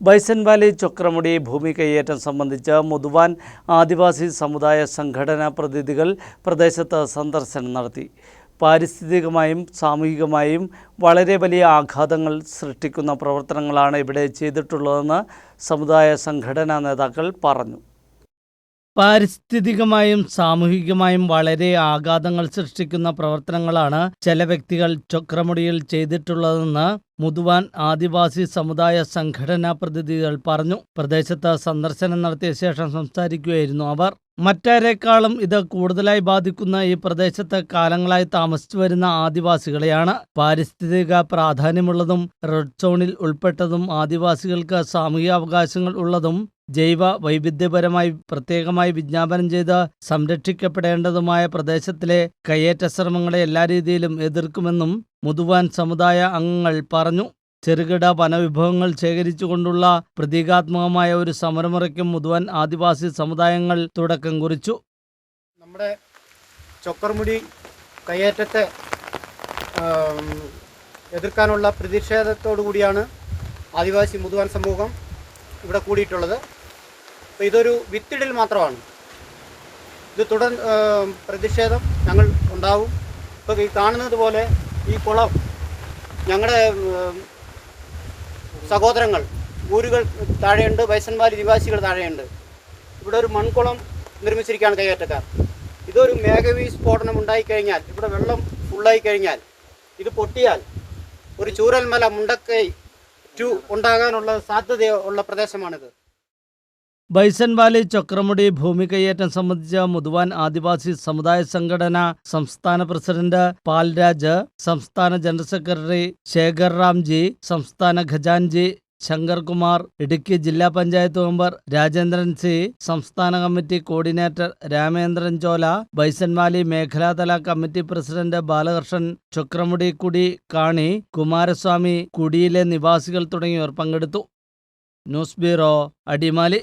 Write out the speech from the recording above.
Bison Valley Chokramudi ഭൂമി കൈയേറ്റം സംബന്ധിച്ച് മുതുവാൻ ആദിവാസി സമുദായ സംഘടനാ പ്രതിനിധികൾ പ്രദേശത്ത് സന്ദർശനം നടത്തി. പാരിസ്ഥിതികമായും സാമൂഹികമായും വളരെ വലിയ ആഘാതങ്ങൾ സൃഷ്ടിക്കുന്ന പ്രവർത്തനങ്ങളാണ് ഇവിടെ ചെയ്തിട്ടുള്ളതെന്ന് സമുദായ സംഘടനാ നേതാക്കൾ പറഞ്ഞു. പാരിസ്ഥിതികമായും സാമൂഹികമായും വളരെ ആഘാതങ്ങൾ സൃഷ്ടിക്കുന്ന പ്രവർത്തനങ്ങളാണ് ചില വ്യക്തികൾ ചൊക്രമുടിയിൽ ചെയ്തിട്ടുള്ളതെന്ന് മുതുവാൻ ആദിവാസി സമുദായ സംഘടനാ പ്രതിനിധികൾ പറഞ്ഞു. പ്രദേശത്ത് സന്ദർശനം നടത്തിയ ശേഷം സംസാരിക്കുകയായിരുന്നു അവർ. മറ്റാരേക്കാളും ഇത് കൂടുതലായി ബാധിക്കുന്ന ഈ പ്രദേശത്ത് കാലങ്ങളായി താമസിച്ചു വരുന്ന ആദിവാസികളെയാണ്. പാരിസ്ഥിതിക പ്രാധാന്യമുള്ളതും റെഡ് സോണിൽ ഉൾപ്പെട്ടതും ആദിവാസികൾക്ക് സാമൂഹിക അവകാശങ്ങൾ ഉള്ളതും ജൈവ വൈവിധ്യപരമായി പ്രത്യേകമായി വിജ്ഞാപനം ചെയ്ത് സംരക്ഷിക്കപ്പെടേണ്ടതുമായ പ്രദേശത്തിലെ കയ്യേറ്റ ശ്രമങ്ങളെ എല്ലാ രീതിയിലും എതിർക്കുമെന്നും മുതുവാൻ സമുദായ അംഗങ്ങൾ പറഞ്ഞു ചെറുകിട വനവിഭവങ്ങൾ ശേഖരിച്ചുകൊണ്ടുള്ള പ്രതീകാത്മകമായ ഒരു സമരമുറയ്ക്കും മുതുവാൻ ആദിവാസി സമുദായങ്ങൾ തുടക്കം കുറിച്ചു. നമ്മുടെ ചൊക്കർമുടി കയ്യേറ്റത്തെ എതിർക്കാനുള്ള പ്രതിഷേധത്തോടു കൂടിയാണ് ആദിവാസി മുതുവാൻ സമൂഹം ഇവിടെ കൂടിയിട്ടുള്ളത്. അപ്പോൾ ഇതൊരു വിത്തിടൽ മാത്രമാണ്. ഇത് തുടർ പ്രതിഷേധം ഞങ്ങൾ ഉണ്ടാവും. ഇപ്പോൾ ഈ കാണുന്നത് പോലെ ഈ കുളം ഞങ്ങളുടെ സഹോദരങ്ങൾ ഊരുകൾ താഴെയുണ്ട് വയസ്സന്മാരി നിവാസികൾ താഴെയുണ്ട്. ഇവിടെ ഒരു മൺകുളം നിർമ്മിച്ചിരിക്കുകയാണ് കൈയേറ്റക്കാർ ഇതൊരു മേഘവി സ്ഫോടനം ഉണ്ടായിക്കഴിഞ്ഞാൽ ഇവിടെ വെള്ളം ഫുള്ളായി കഴിഞ്ഞാൽ ഇത് പൊട്ടിയാൽ ഒരു ചൂരൽമല മുണ്ടക്കൈ ടു ഉണ്ടാകാനുള്ള സാധ്യത ഉള്ള പ്രദേശമാണിത്. ബൈസൺ വാലി ചക്രമുടി ഭൂമി കൈയേറ്റം സംബന്ധിച്ച മുതുവാൻ ആദിവാസി സമുദായ സംഘടന സംസ്ഥാന പ്രസിഡന്റ് പാൽരാജ് സംസ്ഥാന ജനറൽ സെക്രട്ടറി ശേഖർ റാംജി സംസ്ഥാന ഖജാൻജി ശങ്കർകുമാർ ഇടുക്കി ജില്ലാ പഞ്ചായത്ത് മെമ്പർ രാജേന്ദ്രൻ സി സംസ്ഥാന കമ്മിറ്റി കോർഡിനേറ്റർ രാമേന്ദ്രൻ ചോല ബൈസൻമാലി മേഖലാതല കമ്മിറ്റി പ്രസിഡന്റ് ബാലകൃഷ്ണൻ ചക്രമുടി കുടി കാണി കുമാരസ്വാമി കുടിയിലെ നിവാസികൾ തുടങ്ങിയവർ പങ്കെടുത്തു. News bureau Adimali.